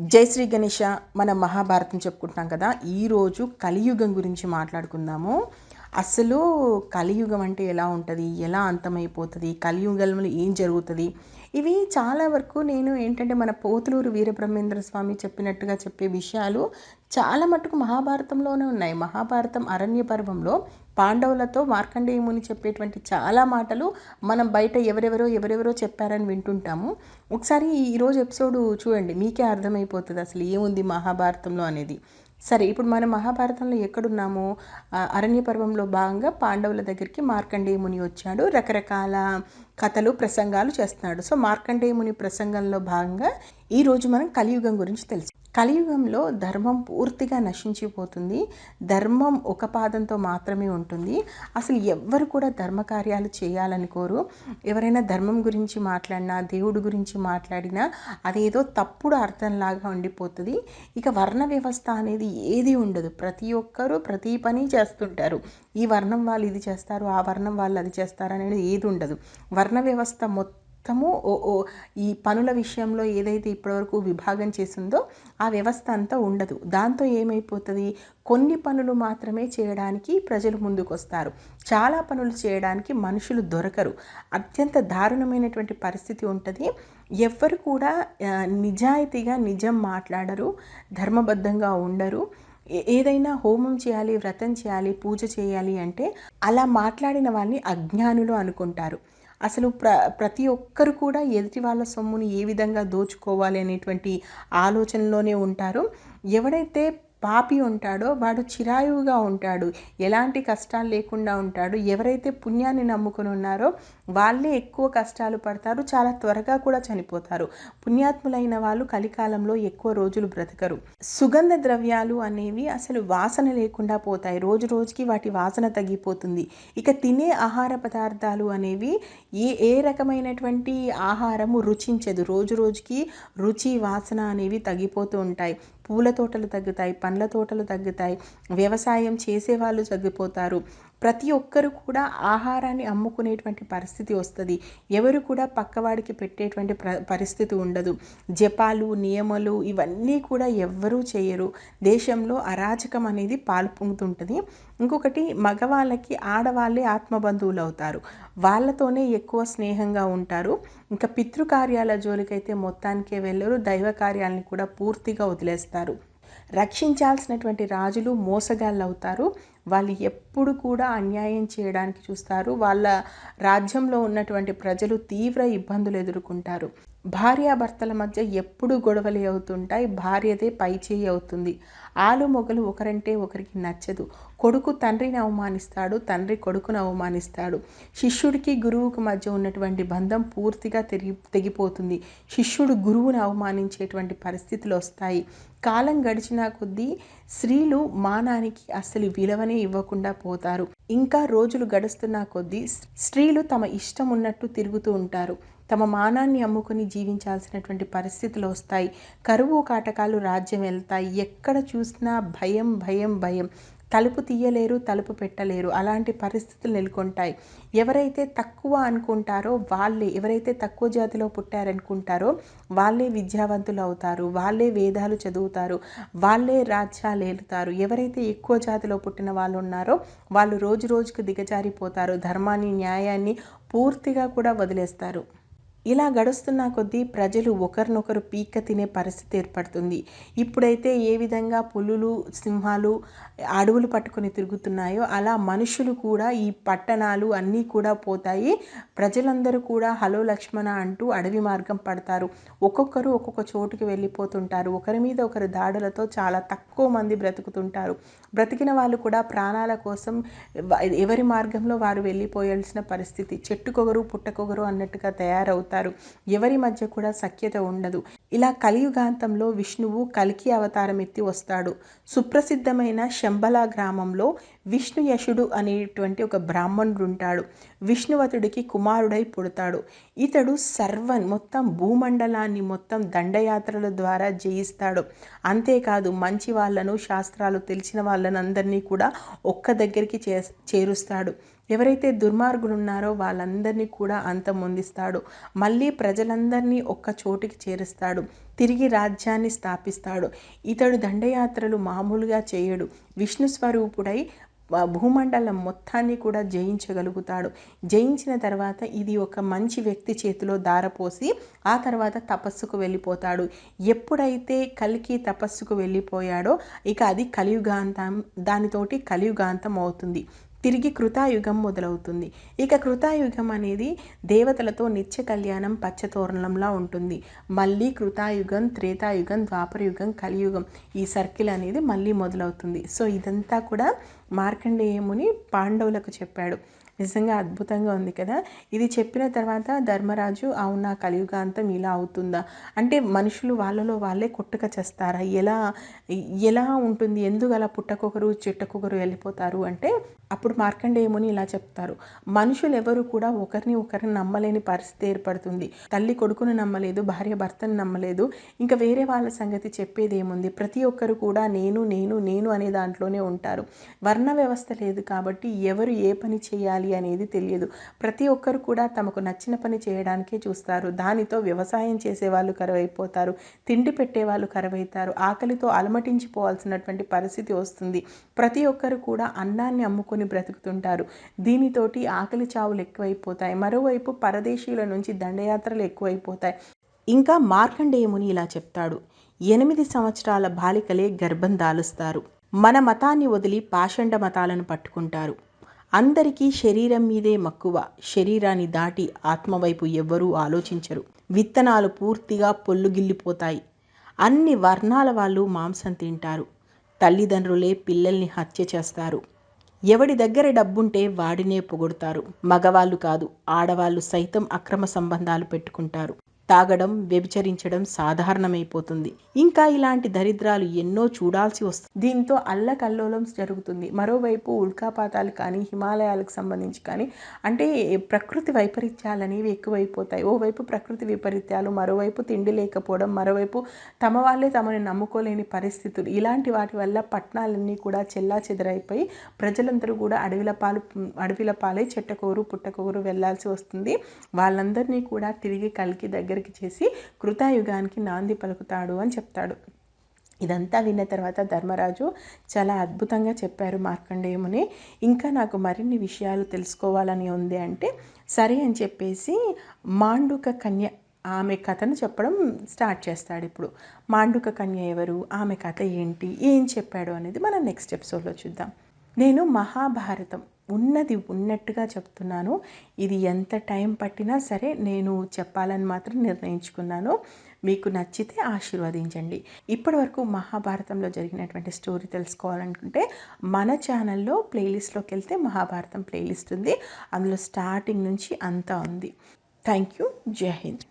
జై శ్రీ గణేష మన మహాభారతం చెప్పుకుంటున్నాం కదా. ఈరోజు కలియుగం గురించి మాట్లాడుకుందాము. అసలు కలియుగం అంటే ఎలా ఉంటుంది? ఎలా అంతమైపోతుంది? కలియుగంలో ఏం జరుగుతుంది? ఇవి చాలా వరకు నేను ఏంటంటే మన పోతులూరు వీరబ్రహ్మేంద్ర స్వామి చెప్పినట్టుగా చెప్పే విషయాలు చాలా మటుకు మహాభారతంలోనే ఉన్నాయి. మహాభారతం అరణ్య పర్వంలో పాండవులతో మార్కండేయముని చెప్పేటువంటి చాలా మాటలు మనం బయట ఎవరెవరో ఎవరెవరో చెప్పారని వింటుంటాము. ఒకసారి ఈరోజు ఎపిసోడ్ చూడండి మీకే అర్థమైపోతుంది అసలు ఏముంది మహాభారతంలో అనేది. సరే ఇప్పుడు మనం మహాభారతంలో ఎక్కడున్నాము? అరణ్య పర్వంలో భాగంగా పాండవుల దగ్గరికి మార్కండేయముని వచ్చాడు. రకరకాల కథలు ప్రసంగాలు చేస్తున్నాడు. సో మార్కండేయముని ప్రసంగంలో భాగంగా ఈరోజు మనం కలియుగం గురించి తెలుసు కలియుగంలో ధర్మం పూర్తిగా నశించిపోతుంది. ధర్మం ఒక పాదంతో మాత్రమే ఉంటుంది. అసలు ఎవ్వరు కూడా ధర్మ కార్యాలు చేయాలనుకోరు ఎవరైనా ధర్మం గురించి మాట్లాడినా దేవుడి గురించి మాట్లాడినా అదేదో తప్పుడు అర్థంలాగా ఉండిపోతుంది. ఇక వర్ణ వ్యవస్థ అనేది ఏది ఉండదు. ప్రతి ఒక్కరూ ప్రతి పని చేస్తుంటారు. ఈ వర్ణం వాళ్ళు ఇది చేస్తారు ఆ వర్ణం వాళ్ళు అది చేస్తారు అనేది ఏది ఉండదు. వర్ణ వ్యవస్థ మొత్తం మొత్తము ఓ ఓ ఈ పనుల విషయంలో ఏదైతే ఇప్పటివరకు విభాగం చేసిందో ఆ వ్యవస్థ అంతా ఉండదు. దాంతో ఏమైపోతుంది? కొన్ని పనులు మాత్రమే చేయడానికి ప్రజలు ముందుకు వస్తారు చాలా పనులు చేయడానికి మనుషులు దొరకరు. అత్యంత దారుణమైనటువంటి పరిస్థితి ఉంటుంది. ఎవ్వరు కూడా నిజాయితీగా నిజం మాట్లాడరు ధర్మబద్ధంగా ఉండరు. ఏ- ఏదైనా హోమం చేయాలి వ్రతం చేయాలి పూజ చేయాలి అంటే అలా మాట్లాడిన వాళ్ళని అజ్ఞానులు అనుకుంటారు. అసలు ప్ర ప్రతి ఒక్కరు కూడా ఎదుటి వాళ్ళ సొమ్ముని ఏ విధంగా దోచుకోవాలి అనేటువంటి ఆలోచనలోనే ఉంటారు. ఎవడైతే పాపి ఉంటాడో వాడు చిరాయువుగా ఉంటాడు. ఎలాంటి కష్టాలు లేకుండా ఉంటాడు. ఎవరైతే పుణ్యాన్ని నమ్ముకుని ఉన్నారో వాళ్ళే ఎక్కువ కష్టాలు పడతారు చాలా త్వరగా కూడా చనిపోతారు. పుణ్యాత్ములైన వాళ్ళు కలికాలంలో ఎక్కువ రోజులు బ్రతకరు. సుగంధ ద్రవ్యాలు అనేవి అసలు వాసన లేకుండా పోతాయి. రోజు రోజుకి వాటి వాసన తగ్గిపోతుంది. ఇక తినే ఆహార పదార్థాలు అనేవి ఏ ఏ రకమైనటువంటి ఆహారము రుచించదు. రోజు రోజుకి రుచి వాసన అనేవి తగ్గిపోతూ ఉంటాయి. పూల తోటలు తగ్గుతాయి పండ్ల తోటలు తగ్గుతాయి వ్యవసాయం చేసేవాళ్ళు తగ్గిపోతారు. ప్రతి ఒక్కరు కూడా ఆహారాన్ని అమ్ముకునేటువంటి పరిస్థితి వస్తుంది. ఎవరు కూడా పక్కవాడికి పెట్టేటువంటి ప్ర పరిస్థితి ఉండదు. జపాలు నియమాలు ఇవన్నీ కూడా ఎవ్వరూ చేయరు. దేశంలో అరాచకం అనేది పాల్పొంగుతుంటుంది. ఇంకొకటి మగవాళ్ళకి ఆడవాళ్ళే ఆత్మబంధువులు అవుతారు వాళ్ళతోనే ఎక్కువ స్నేహంగా ఉంటారు. ఇంకా పితృకార్యాల జోలికైతే మొత్తానికే వెళ్ళరు. దైవ కార్యాలను కూడా పూర్తిగా వదిలేస్తారు. రక్షించాల్సినటువంటి రాజులు మోసగాళ్ళు అవుతారు వాళ్ళు ఎప్పుడు కూడా అన్యాయం చేయడానికి చూస్తారు. వాళ్ళ రాజ్యంలో ఉన్నటువంటి ప్రజలు తీవ్ర ఇబ్బందులు ఎదుర్కొంటారు. భార్యాభర్తల మధ్య ఎప్పుడు గొడవలు అవుతుంటాయి భార్యదే పై చేయి అవుతుంది. ఆలు మొగలు ఒకరంటే ఒకరికి నచ్చదు. కొడుకు తండ్రిని అవమానిస్తాడు తండ్రి కొడుకును అవమానిస్తాడు. శిష్యుడికి గురువుకు మధ్య ఉన్నటువంటి బంధం పూర్తిగా తెగి తెగిపోతుంది. శిష్యుడు గురువును అవమానించేటువంటి పరిస్థితులు వస్తాయి. కాలం గడిచిన కొద్దీ స్త్రీలు మానానికి అసలు విలువనే ఇవ్వకుండా పోతారు. ఇంకా రోజులు గడుస్తున్న కొద్దీ స్త్రీలు తమ ఇష్టం ఉన్నట్టు తిరుగుతూ ఉంటారు. తమ మానాన్ని అమ్ముకుని జీవించాల్సినటువంటి పరిస్థితులు వస్తాయి. కరువు కాటకాలు రాజ్యం వెళ్తాయి. ఎక్కడ చూసినా భయం భయం భయం. తలుపు తీయలేరు తలుపు పెట్టలేరు. అలాంటి పరిస్థితులు నెలకొంటాయి. ఎవరైతే తక్కువ అనుకుంటారో వాళ్ళే ఎవరైతే తక్కువ జాతిలో పుట్టారనుకుంటారో వాళ్ళే విద్యావంతులు అవుతారు. వాళ్ళే వేదాలు చదువుతారు. వాళ్ళే రాజ్యాలు ఏలుతారు. ఎవరైతే ఎక్కువ జాతిలో పుట్టిన వాళ్ళు ఉన్నారో వాళ్ళు రోజు రోజుకు దిగజారిపోతారు. ధర్మాన్ని న్యాయాన్ని పూర్తిగా కూడా వదిలేస్తారు. ఇలా గడుస్తున్న కొద్దీ ప్రజలు ఒకరినొకరు పీక్క తినే పరిస్థితి ఏర్పడుతుంది. ఇప్పుడైతే ఏ విధంగా పులులు సింహాలు అడవులు పట్టుకొని తిరుగుతున్నాయో అలా మనుషులు కూడా ఈ పట్టణాలు అన్నీ కూడా పోతాయి. ప్రజలందరూ కూడా హలో లక్ష్మణ అంటూ అడవి మార్గం పడతారు. ఒక్కొక్కరు ఒక్కొక్క చోటుకి వెళ్ళిపోతుంటారు. ఒకరి మీద ఒకరి దాడులతో చాలా తక్కువ మంది బ్రతుకుతుంటారు. బ్రతికిన వాళ్ళు కూడా ప్రాణాల కోసం ఎవరి మార్గంలో వారు వెళ్ళిపోయాల్సిన పరిస్థితి. చెట్టుకొగరు పుట్టకొగరు అన్నట్టుగా తయారవుతారు ఎవరి మధ్య కూడా సఖ్యత ఉండదు. ఇలా కలియుగాంతంలో విష్ణువు కలికి అవతారం ఎత్తి వస్తాడు. సుప్రసిద్ధమైన శంబల గ్రామంలో విష్ణు యశుడు అనేటువంటి ఒక బ్రాహ్మణుడు ఉంటాడు విష్ణువతుడికి కుమారుడై పుడతాడు. ఇతడు సర్వన్ మొత్తం భూమండలాన్ని మొత్తం దండయాత్రల ద్వారా జయిస్తాడు. అంతేకాదు మంచి వాళ్ళను శాస్త్రాలు తెలిసిన వాళ్ళను అందరినీ కూడా ఒక్క దగ్గరికి చే చేరుస్తాడు. ఎవరైతే దుర్మార్గులున్నారో వాళ్ళందరినీ కూడా అంతమొందిస్తాడు. మళ్ళీ ప్రజలందరినీ ఒక్క చోటికి చేరుస్తాడు. తిరిగి రాజ్యాన్ని స్థాపిస్తాడు. ఇతడు దండయాత్రలు మామూలుగా చేయడు. విష్ణు స్వరూపుడై భూమండలం మొత్తాన్ని కూడా జయించగలుగుతాడు. జయించిన తర్వాత ఇది ఒక మంచి వ్యక్తి చేతిలో దారపోసి ఆ తర్వాత తపస్సుకు వెళ్ళిపోతాడు. ఎప్పుడైతే కలికి తపస్సుకు వెళ్ళిపోయాడో ఇక అది కలియుగాంతం దానితోటి కలియుగాంతం అవుతుంది. తిరిగి కృతాయుగం మొదలవుతుంది. ఇక కృతాయుగం అనేది దేవతలతో నిత్య కళ్యాణం పచ్చతోరణంలా ఉంటుంది. మళ్ళీ కృతాయుగం త్రేతాయుగం ద్వాపరయుగం కలియుగం ఈ సర్కిల్ అనేది మళ్ళీ మొదలవుతుంది. సో ఇదంతా కూడా మార్కండేయముని పాండవులకు చెప్పాడు. నిజంగా అద్భుతంగా ఉంది కదా? ఇది చెప్పిన తర్వాత ధర్మరాజు అవునా కలియుగాంతం ఇలా అవుతుందా? అంటే మనుషులు వాళ్ళలో వాళ్ళే కొట్టుక చేస్తారా? ఎలా ఎలా ఉంటుంది? ఎందుకు అలా పుట్టకొకరు చెట్టకొకరు వెళ్ళిపోతారు? అంటే అప్పుడు మార్కండేయముని ఇలా చెప్తారు. మనుషులు ఎవరు కూడా ఒకరిని ఒకరిని నమ్మలేని పరిస్థితి ఏర్పడుతుంది. తల్లి కొడుకును నమ్మలేదు భార్య భర్తను నమ్మలేదు. ఇంకా వేరే వాళ్ళ సంగతి చెప్పేది ఏముంది ప్రతి ఒక్కరు కూడా నేను నేను నేను అనే దాంట్లోనే ఉంటారు. వర్ణ వ్యవస్థ లేదు కాబట్టి ఎవరు ఏ పని చేయాలి అనేది తెలియదు. ప్రతి ఒక్కరు కూడా తమకు నచ్చిన పని చేయడానికే చూస్తారు. దానితో వ్యవసాయం చేసే వాళ్ళు కరువైపోతారు. తిండి పెట్టే వాళ్ళు కరువైతారు. ఆకలితో అలమటించిపోవాల్సినటువంటి పరిస్థితి వస్తుంది. ప్రతి ఒక్కరు కూడా అన్నాన్ని అమ్ముకొని బ్రతుకుతుంటారు. దీనితోటి ఆకలి చావులు ఎక్కువైపోతాయి. మరోవైపు పరదేశీయుల నుంచి దండయాత్రలు ఎక్కువైపోతాయి. ఇంకా మార్కండేయముని ఇలా చెప్తాడు. ఎనిమిది సంవత్సరాల బాలికలే గర్భం దాలుస్తారు. మన మతాన్ని వదిలి పాషండ మతాలను పట్టుకుంటారు. అందరికీ శరీరం మీదే మక్కువ. శరీరాన్ని దాటి ఆత్మవైపు ఎవ్వరూ ఆలోచించరు. విత్తనాలు పూర్తిగా పొల్లుగిల్లిపోతాయి. అన్ని వర్ణాల వాళ్ళు మాంసం తింటారు. తల్లిదండ్రులే పిల్లల్ని హత్య చేస్తారు. ఎవడి దగ్గర డబ్బుంటే వాడినే పొగుడుతారు. మగవాళ్ళు కాదు ఆడవాళ్ళు సైతం అక్రమ సంబంధాలు పెట్టుకుంటారు. తాగడం వ్యభిచరించడం సాధారణమైపోతుంది. ఇంకా ఇలాంటి దరిద్రాలు ఎన్నో చూడాల్సి వస్తుంది. దీంతో అల్లకల్లోలం జరుగుతుంది. మరోవైపు ఉల్కాపాతాలు కానీ హిమాలయాలకు సంబంధించి కానీ అంటే ప్రకృతి వైపరీత్యాలు అనేవి ఎక్కువైపోతాయి. ఓవైపు ప్రకృతి వైపరీత్యాలు మరోవైపు తిండి లేకపోవడం మరోవైపు తమ వాళ్ళే తమని నమ్ముకోలేని పరిస్థితులు. ఇలాంటి వాటి వల్ల పట్టణాలన్నీ కూడా చెల్లా చెదరైపోయి ప్రజలందరూ కూడా అడవిల పాలు అడవిల పాలే చెట్టకూరు పుట్టకూరు వెళ్ళాల్సి వస్తుంది. వాళ్ళందరినీ కూడా తిరిగి కలికి దగ్గర దగ్గరికి చేసి కృతాయుగానికి నాంది పలుకుతాడు అని చెప్తాడు. ఇదంతా విన్న తర్వాత ధర్మరాజు చాలా అద్భుతంగా చెప్పారు మార్కండేయముని ఇంకా నాకు మరిన్ని విషయాలు తెలుసుకోవాలని ఉంది అంటే సరే అని చెప్పేసి మాండుక కన్య ఆమె కథను చెప్పడం స్టార్ట్ చేస్తాడు ఇప్పుడు. మాండుక కన్య ఎవరు? ఆమె కథ ఏంటి? ఏం చెప్పాడు అనేది మనం నెక్స్ట్ ఎపిసోడ్లో చూద్దాం. నేను మహాభారతం ఉన్నది ఉన్నట్టుగా చెప్తున్నాను. ఇది ఎంత టైం పట్టినా సరే నేను చెప్పాలని మాత్రం నిర్ణయించుకున్నాను. మీకు నచ్చితే ఆశీర్వదించండి. ఇప్పటి వరకు మహాభారతంలో జరిగినటువంటి స్టోరీ తెలుసుకోవాలనుకుంటే మన ఛానల్లో ప్లేలిస్ట్లోకి వెళ్తే మహాభారతం ప్లేలిస్ట్ ఉంది. అందులో స్టార్టింగ్ నుంచి అంతా ఉంది. Thank you. జై హింద్.